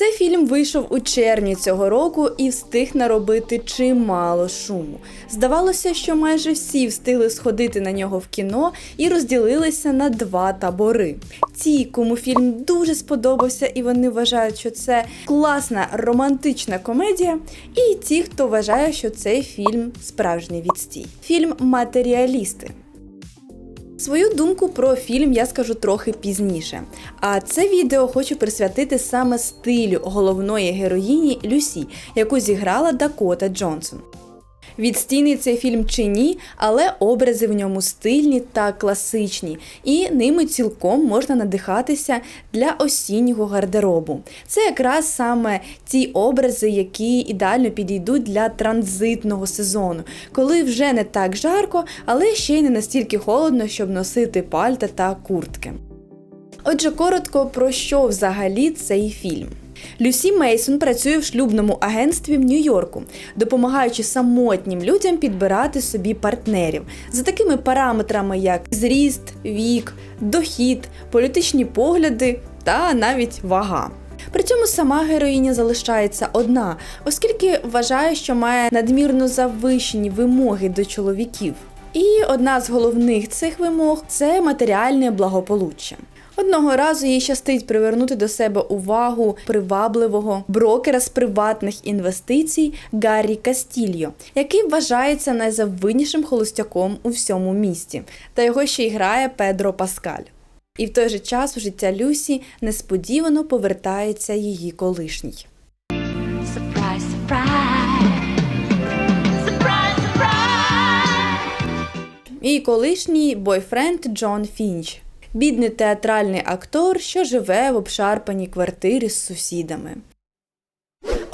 Цей фільм вийшов у червні цього року і встиг наробити чимало шуму. Здавалося, що майже всі встигли сходити на нього в кіно і розділилися на два табори. Ті, кому фільм дуже сподобався, і вони вважають, що це класна романтична комедія, і ті, хто вважає, що цей фільм справжній відстій. Фільм Матеріалісти. Свою думку про фільм я скажу трохи пізніше. А це відео хочу присвятити саме стилю головної героїні Люсі, яку зіграла Дакота Джонсон. Відстійний цей фільм чи ні, але образи в ньому стильні та класичні, і ними цілком можна надихатися для осіннього гардеробу. Це якраз саме ті образи, які ідеально підійдуть для транзитного сезону, коли вже не так жарко, але ще й не настільки холодно, щоб носити пальта та куртки. Отже, коротко про що взагалі цей фільм. Люсі Мейсон працює в шлюбному агентстві в Нью-Йорку, допомагаючи самотнім людям підбирати собі партнерів за такими параметрами, як зріст, вік, дохід, політичні погляди та навіть вага. При цьому сама героїня залишається одна, оскільки вважає, що має надмірно завищені вимоги до чоловіків. І одна з головних цих вимог це матеріальне благополуччя. Одного разу їй щастить привернути до себе увагу привабливого брокера з приватних інвестицій Гаррі Кастільо, який вважається найзавиднішим холостяком у всьому місті, та його ще й грає Педро Паскаль. І в той же час у життя Люсі несподівано повертається її колишній. Surprise, surprise. Surprise, surprise. Її колишній бойфренд Джон Фінч. Бідний театральний актор, що живе в обшарпаній квартирі з сусідами.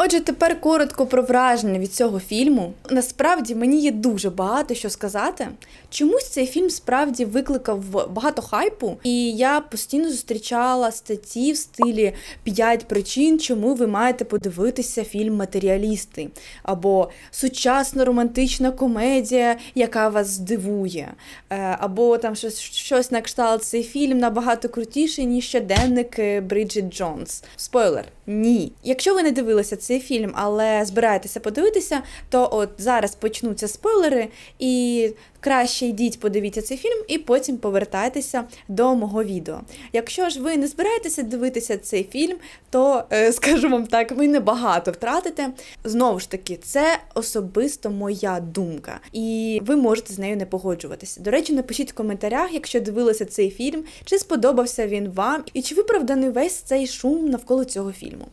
Отже, тепер коротко про враження від цього фільму. Насправді мені є дуже багато що сказати. Чомусь цей фільм справді викликав багато хайпу, і я постійно зустрічала статті в стилі «5 причин, чому ви маєте подивитися фільм Матеріалісти або сучасна романтична комедія, яка вас здивує, Е, або там щось, щось на кшталт цей фільм набагато крутіший, ніж щоденник е, Бриджит Джонс. Спойлер, ні. Якщо ви не дивилися цей фільм, але збираєтеся подивитися, то от зараз почнуться спойлери, і краще йдіть, подивіться цей фільм, і потім повертайтеся до мого відео. Якщо ж ви не збираєтеся дивитися цей фільм, то е, скажу вам так, ви небагато втратите. Знову ж таки, це особисто моя думка, і ви можете з нею не погоджуватися. До речі, напишіть в коментарях, якщо дивилися цей фільм, чи сподобався він вам, і чи виправданий весь цей шум навколо цього фільму.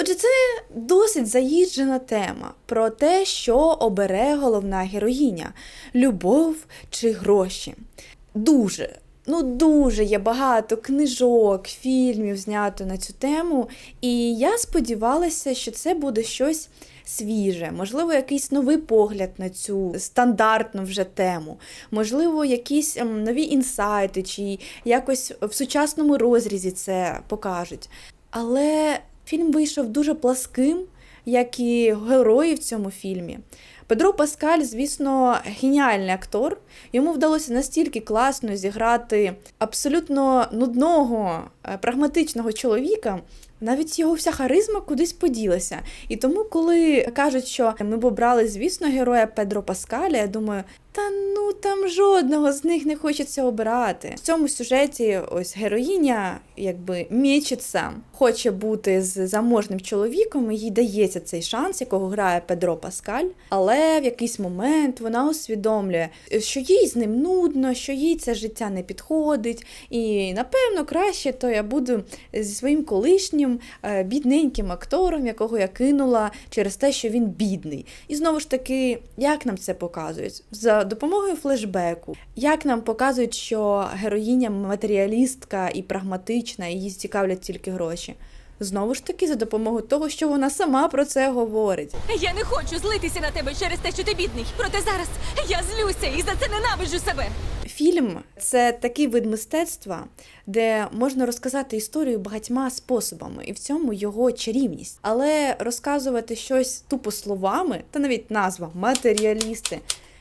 Отже, це досить заїжджена тема про те, що обере головна героїня: любов чи гроші. Дуже, ну дуже є багато книжок, фільмів знято на цю тему, і я сподівалася, що це буде щось свіже, можливо, якийсь новий погляд на цю стандартну вже тему, можливо, якісь ем, нові інсайти, чи якось в сучасному розрізі це покажуть. Але фільм вийшов дуже пласким, як і герої в цьому фільмі. Педро Паскаль, звісно, геніальний актор. Йому вдалося настільки класно зіграти абсолютно нудного, е, прагматичного чоловіка. Навіть його вся харизма кудись поділася. І тому, коли кажуть, що ми б обрали, звісно, героя Педро Паскаля, я думаю, та ну там жодного з них не хочеться обирати. В цьому сюжеті ось героїня, якби мічиться, хоче бути з заможним чоловіком, і їй дається цей шанс, якого грає Педро Паскаль. Але в якийсь момент вона усвідомлює, що їй з ним нудно, що їй це життя не підходить, і напевно краще то я буду зі своїм колишнім е, бідненьким актором, якого я кинула через те, що він бідний. І знову ж таки, як нам це показують? За допомогою флешбеку, як нам показують, що героїня матеріалістка і прагматична, і її цікавлять тільки гроші. Знову ж таки, за допомогою того, що вона сама про це говорить. Я не хочу злитися на тебе через те, що ти бідний. Проте зараз я злюся і за це ненавиджу себе. Фільм це такий вид мистецтва, де можна розказати історію багатьма способами, і в цьому його чарівність. Але розказувати щось тупо словами, та навіть назва матеріалісти.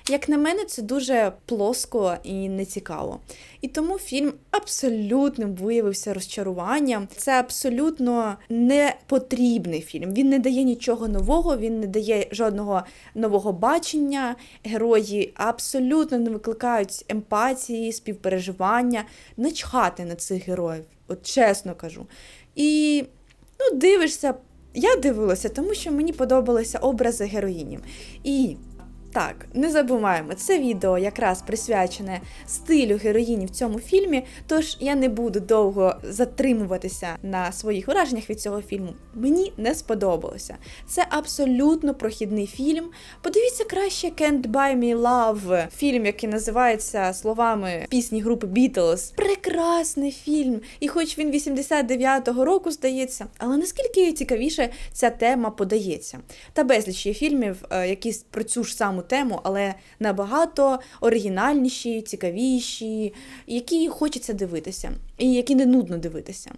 Як на мене, це дуже плоско і нецікаво. І тому фільм абсолютно виявився розчаруванням. Це абсолютно непотрібний фільм. Він не дає нічого нового, він не дає жодного нового бачення. Герої абсолютно не викликають емпатії, співпереживання, начхати на цих героїв, от чесно кажу. І ну, дивишся. Я дивилася, тому що мені подобалися образи героїнів. І так, не забуваємо, це відео якраз присвячене стилю героїні в цьому фільмі. Тож я не буду довго затримуватися на своїх враженнях від цього фільму. Мені не сподобалося. Це абсолютно прохідний фільм. Подивіться краще Can't Buy Me Love, фільм, який називається словами пісні групи Beatles. Прекрасний фільм. І хоч він 89-го року здається, але наскільки цікавіше ця тема подається. Та безліч є фільмів, е, які про цю ж саму тему, але набагато оригінальніші, цікавіші, які хочеться дивитися, і які не нудно дивитися.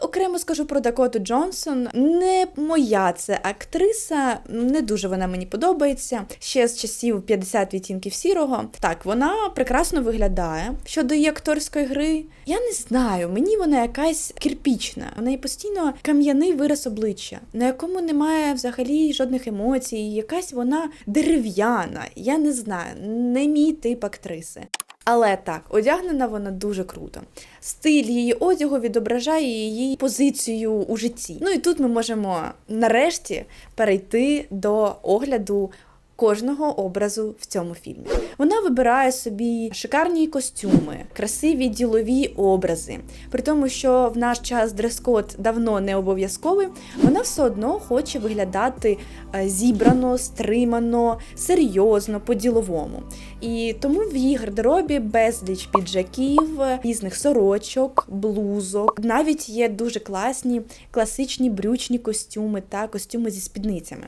Окремо скажу про Дакоту Джонсон. Не моя це актриса, не дуже вона мені подобається. Ще з часів 50 відтінків сірого. Так, вона прекрасно виглядає. Щодо її акторської гри, я не знаю, мені вона якась кірпічна. У неї постійно кам'яний вираз обличчя, на якому немає взагалі жодних емоцій. Якась вона дерев'яна. Я не знаю, не мій тип актриси. Але так, одягнена вона дуже круто. Стиль її одягу відображає її позицію у житті. Ну і тут ми можемо нарешті перейти до огляду. Кожного образу в цьому фільмі вона вибирає собі шикарні костюми, красиві ділові образи. При тому, що в наш час дрес-код давно не обов'язковий, вона все одно хоче виглядати е, зібрано, стримано, серйозно, по-діловому. І тому в її гардеробі безліч піджаків, різних сорочок, блузок. Навіть є дуже класні класичні брючні костюми та костюми зі спідницями.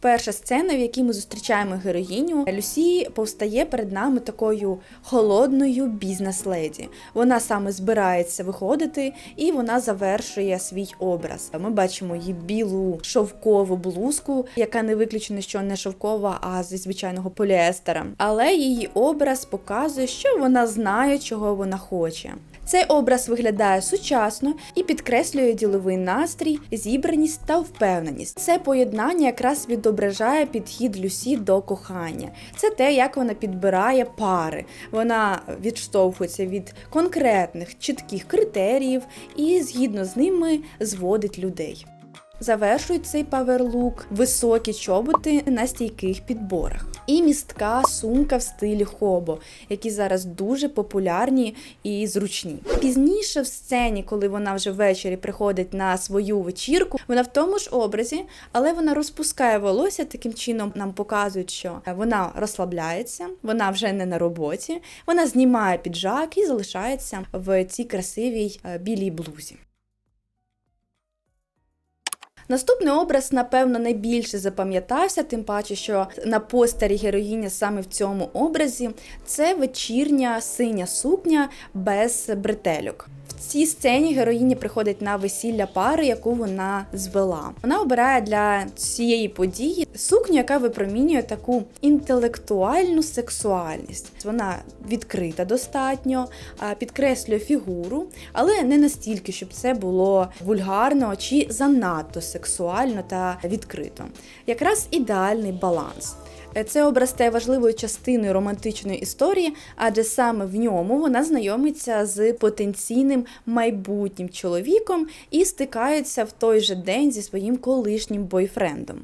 Перша сцена, в якій ми зустрічаємо героїню, Люсі повстає перед нами такою холодною бізнес-леді. Вона саме збирається виходити і вона завершує свій образ. Ми бачимо її білу шовкову блузку, яка не виключено, що не шовкова, а зі звичайного поліестера. Але її образ показує, що вона знає, чого вона хоче. Цей образ виглядає сучасно і підкреслює діловий настрій, зібраність та впевненість. Це поєднання якраз відображає підхід Люсі до кохання. Це те, як вона підбирає пари. Вона відштовхується від конкретних чітких критеріїв і згідно з ними зводить людей. Завершують цей паверлук високі чоботи на стійких підборах. І містка сумка в стилі хобо, які зараз дуже популярні і зручні. Пізніше в сцені, коли вона вже ввечері приходить на свою вечірку, вона в тому ж образі, але вона розпускає волосся. Таким чином нам показують, що вона розслабляється, вона вже не на роботі, вона знімає піджак і залишається в цій красивій е, білій блузі. Наступний образ, напевно, найбільше запам'ятався, тим паче, що на постері героїня саме в цьому образі це вечірня синя сукня без бретельок. В цій сцені героїня приходить на весілля пари, яку вона звела. Вона обирає для цієї події сукню, яка випромінює таку інтелектуальну сексуальність. Вона відкрита достатньо, підкреслює фігуру, але не настільки, щоб це було вульгарно чи занадто сексуально та відкрито. Якраз ідеальний баланс. Е, Це образ стає важливою частиною романтичної історії, адже саме в ньому вона знайомиться з потенційним майбутнім чоловіком і стикається в той же день зі своїм колишнім бойфрендом.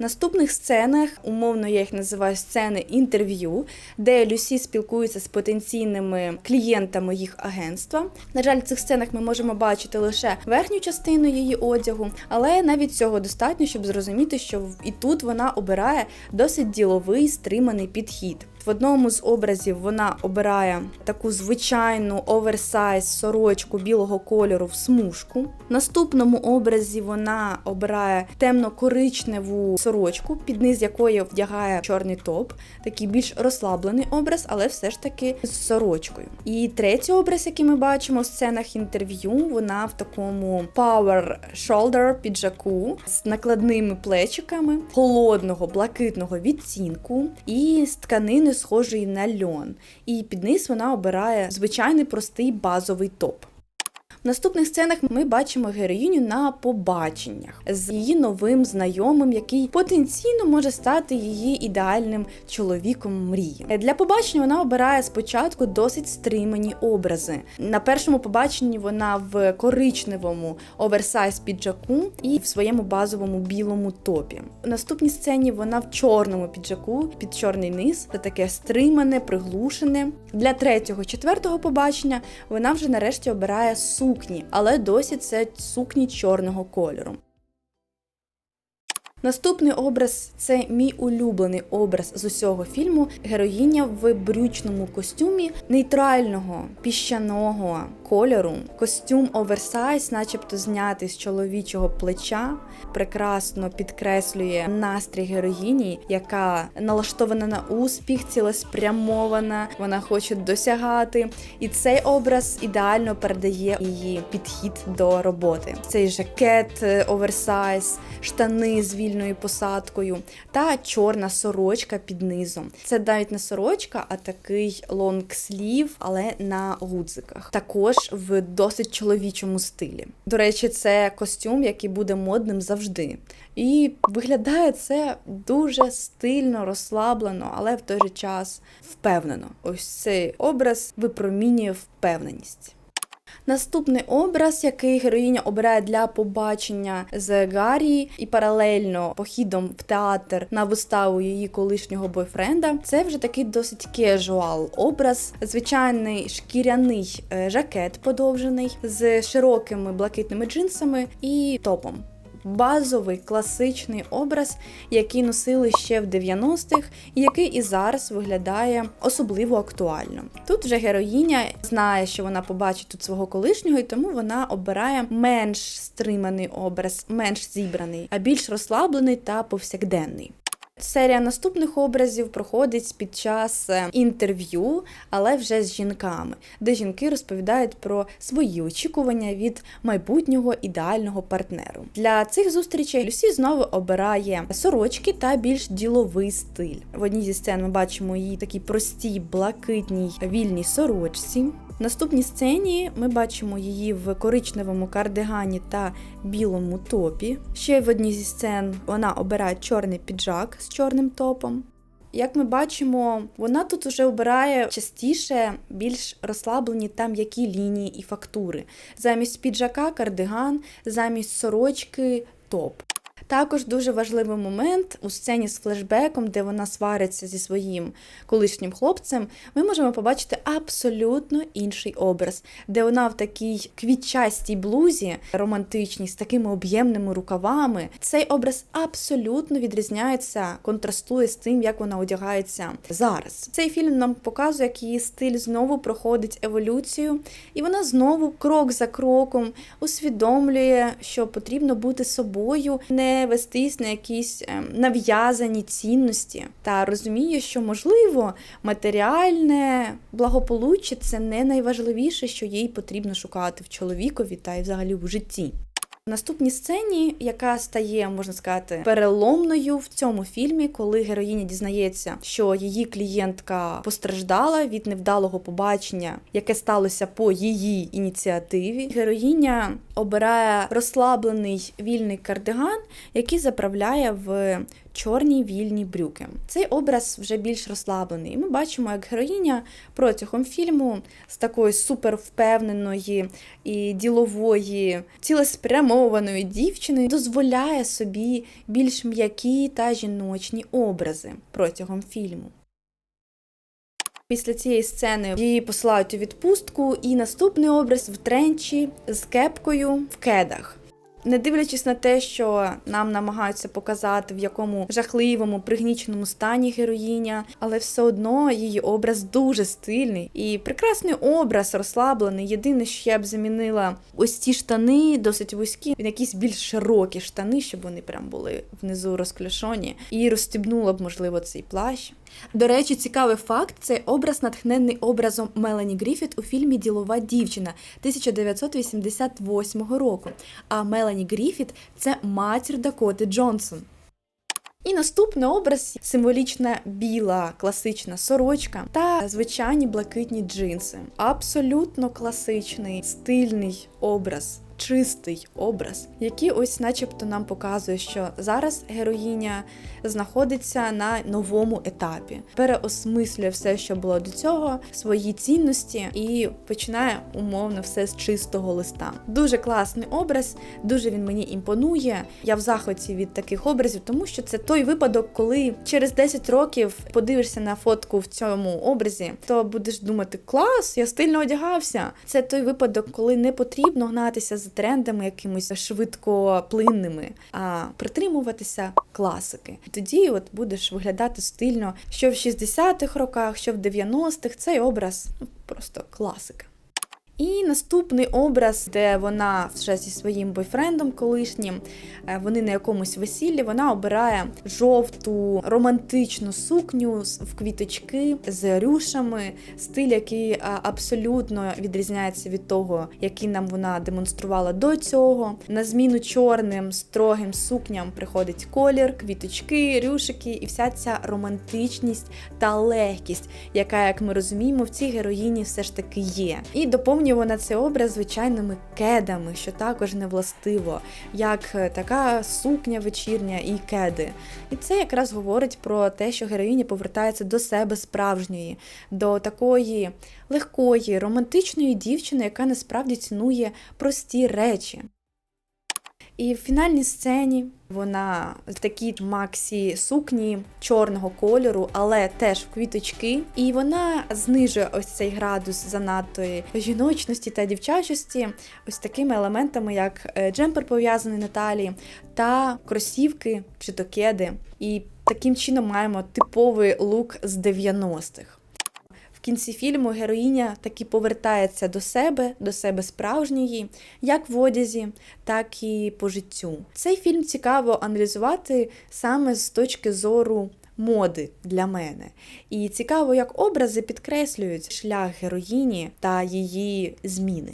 Наступних сценах, умовно я їх називаю сцени інтерв'ю, де Люсі спілкується з потенційними клієнтами їх агентства. На жаль, в цих сценах ми можемо бачити лише верхню частину її одягу, але навіть цього достатньо, щоб зрозуміти, що і тут вона обирає досить діловий стриманий підхід. В одному з образів вона обирає таку звичайну оверсайз сорочку білого кольору в смужку. В наступному образі вона обирає темно-коричневу сорочку, під низ якої вдягає чорний топ, такий більш розслаблений образ, але все ж таки з сорочкою. І третій образ, який ми бачимо в сценах інтерв'ю, вона в такому power shoulder піджаку з накладними плечиками, холодного блакитного відтінку і з тканини схожої на льон. І під низ вона обирає звичайний простий базовий топ. В наступних сценах ми бачимо героїню на побаченнях з її новим знайомим, який потенційно може стати її ідеальним чоловіком мрії. Для побачення вона обирає спочатку досить стримані образи. На першому побаченні вона в коричневому оверсайз піджаку і в своєму базовому білому топі. У наступній сцені вона в чорному піджаку під чорний низ, це таке стримане, приглушене. Для третього, четвертого побачення вона вже нарешті обирає сукні, але досі це сукні чорного кольору. Наступний образ це мій улюблений образ з усього фільму. Героїня в брючному костюмі нейтрального піщаного кольору. Костюм оверсайз, начебто знятий з чоловічого плеча, прекрасно підкреслює настрій героїні, яка налаштована на успіх, цілеспрямована, вона хоче досягати. І цей образ ідеально передає її підхід до роботи. Цей жакет е, оверсайз, штани з вільною посадкою та чорна сорочка під низом. Це навіть не сорочка, а такий лонгслів, але на гудзиках. Також в досить чоловічому стилі. До речі, це костюм, який буде модним завжди. І виглядає це дуже стильно, розслаблено, але в той же час впевнено. Ось цей образ випромінює впевненість. Наступний образ, який героїня обирає для побачення з Гаррі і паралельно похідом в театр на виставу її колишнього бойфренда, це вже такий досить кежуал образ, звичайний шкіряний е, жакет подовжений з широкими блакитними джинсами і топом. Базовий класичний образ, який носили ще в 90-х, і який і зараз виглядає особливо актуально. Тут вже героїня знає, що вона побачить тут свого колишнього, і тому вона обирає менш стриманий образ, менш зібраний, а більш розслаблений та повсякденний. Серія наступних образів проходить під час е, інтерв'ю, але вже з жінками, де жінки розповідають про свої очікування від майбутнього ідеального партнеру. Для цих зустрічей Люсі знову обирає сорочки та більш діловий стиль. В одній зі сцен ми бачимо її такій простій, блакитній вільній сорочці. В наступній сцені ми бачимо її в коричневому кардигані та білому топі. Ще в одній зі сцен вона обирає чорний піджак з чорним топом. Як ми бачимо, вона тут вже обирає частіше більш розслаблені та м'які лінії і фактури. Замість піджака кардиган, замість сорочки топ. Також дуже важливий момент у сцені з флешбеком, де вона свариться зі своїм колишнім хлопцем, ми можемо побачити абсолютно інший образ, де вона в такій квітчастій блузі романтичній, з такими об'ємними рукавами. Цей образ абсолютно відрізняється, контрастує з тим, як вона одягається зараз. Цей фільм нам показує, як її стиль знову проходить еволюцію, і вона знову крок за кроком усвідомлює, що потрібно бути собою, не вестись на якісь ем, нав'язані цінності, та розуміє, що можливо матеріальне благополуччя це не найважливіше, що їй потрібно шукати в чоловікові та й взагалі в житті. Наступній сцені, яка стає, можна сказати, переломною в цьому фільмі, коли героїня дізнається, що її клієнтка постраждала від невдалого побачення, яке сталося по її ініціативі. Героїня обирає розслаблений вільний кардиган, який заправляє в чорні вільні брюки. Цей образ вже більш розслаблений. І ми бачимо, як героїня протягом фільму з такої супервпевненої і ділової, цілеспрямованої дівчини дозволяє собі більш м'які та жіночні образи протягом фільму. Після цієї сцени її посилають у відпустку, і наступний образ в тренчі з кепкою в кедах. Не дивлячись на те, що нам намагаються показати, в якому жахливому пригніченому стані героїня, але все одно її образ дуже стильний і прекрасний образ розслаблений. Єдине, що я б замінила ось ці штани, досить вузькі, якісь більш широкі штани, щоб вони прям були внизу розклешоні, і розстібнула б, можливо, цей плащ. До речі, цікавий факт: цей образ натхнений образом Мелані Гріфіт у фільмі Ділова дівчина 1988 року. А Мелані Гріфіт це матір Дакоти Джонсон. І наступний образ символічна біла класична сорочка та звичайні блакитні джинси. Абсолютно класичний, стильний образ. Чистий образ, який ось, начебто, нам показує, що зараз героїня знаходиться на новому етапі, переосмислює все, що було до цього, свої цінності, і починає умовно все з чистого листа. Дуже класний образ, дуже він мені імпонує. Я в захваті від таких образів, тому що це той випадок, коли через 10 років подивишся на фотку в цьому образі, то будеш думати, клас, я стильно одягався. Це той випадок, коли не потрібно гнатися за трендами якимось швидкоплинними, а притримуватися класики. Тоді от будеш виглядати стильно, що в 60-х роках, що в 90-х, цей образ ну, просто класика. І наступний образ, де вона вже зі своїм бойфрендом колишнім, е, вони на якомусь весіллі, вона обирає жовту романтичну сукню в квіточки з рюшами, стиль, який е, абсолютно відрізняється від того, який нам вона демонструвала до цього. На зміну чорним строгим сукням приходить колір, квіточки, рюшики і вся ця романтичність та легкість, яка, як ми розуміємо, в цій героїні все ж таки є. І доповнює вона цей образ звичайними кедами, що також не властиво, як е, така сукня вечірня і кеди. І це якраз говорить про те, що героїня повертається до себе справжньої, до такої легкої, романтичної дівчини, яка насправді цінує прості речі. І в фінальній сцені вона в такій максі сукні чорного кольору, але теж в квіточки. І вона знижує ось цей градус занадтої жіночності та дівчачості ось такими елементами, як е, джемпер пов'язаний на талії, та кросівки чи то кеди. І таким чином маємо типовий лук з 90-х. Кінці фільму героїня таки повертається до себе, до себе справжньої, як в одязі, так і по життю. Цей фільм цікаво аналізувати саме з точки зору моди для мене. І цікаво, як образи підкреслюють шлях героїні та її зміни.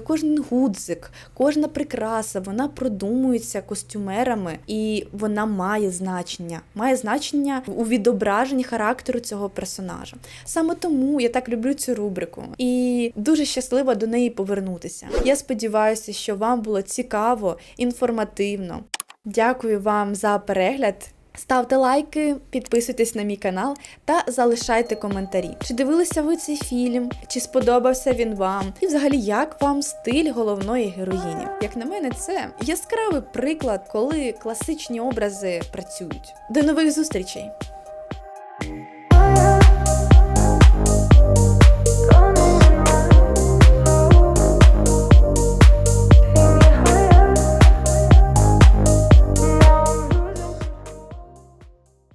Кожен гудзик, кожна прикраса, вона продумується костюмерами, і вона має значення, має значення у відображенні характеру цього персонажа. Саме тому я так люблю цю рубрику і дуже щаслива до неї повернутися. Я сподіваюся, що вам було цікаво, інформативно. Дякую вам за перегляд. Ставте лайки, підписуйтесь на мій канал та залишайте коментарі. Чи дивилися ви цей фільм? Чи сподобався він вам? І взагалі, як вам стиль головної героїні? Як на мене, це яскравий приклад, коли класичні образи працюють. До нових зустрічей!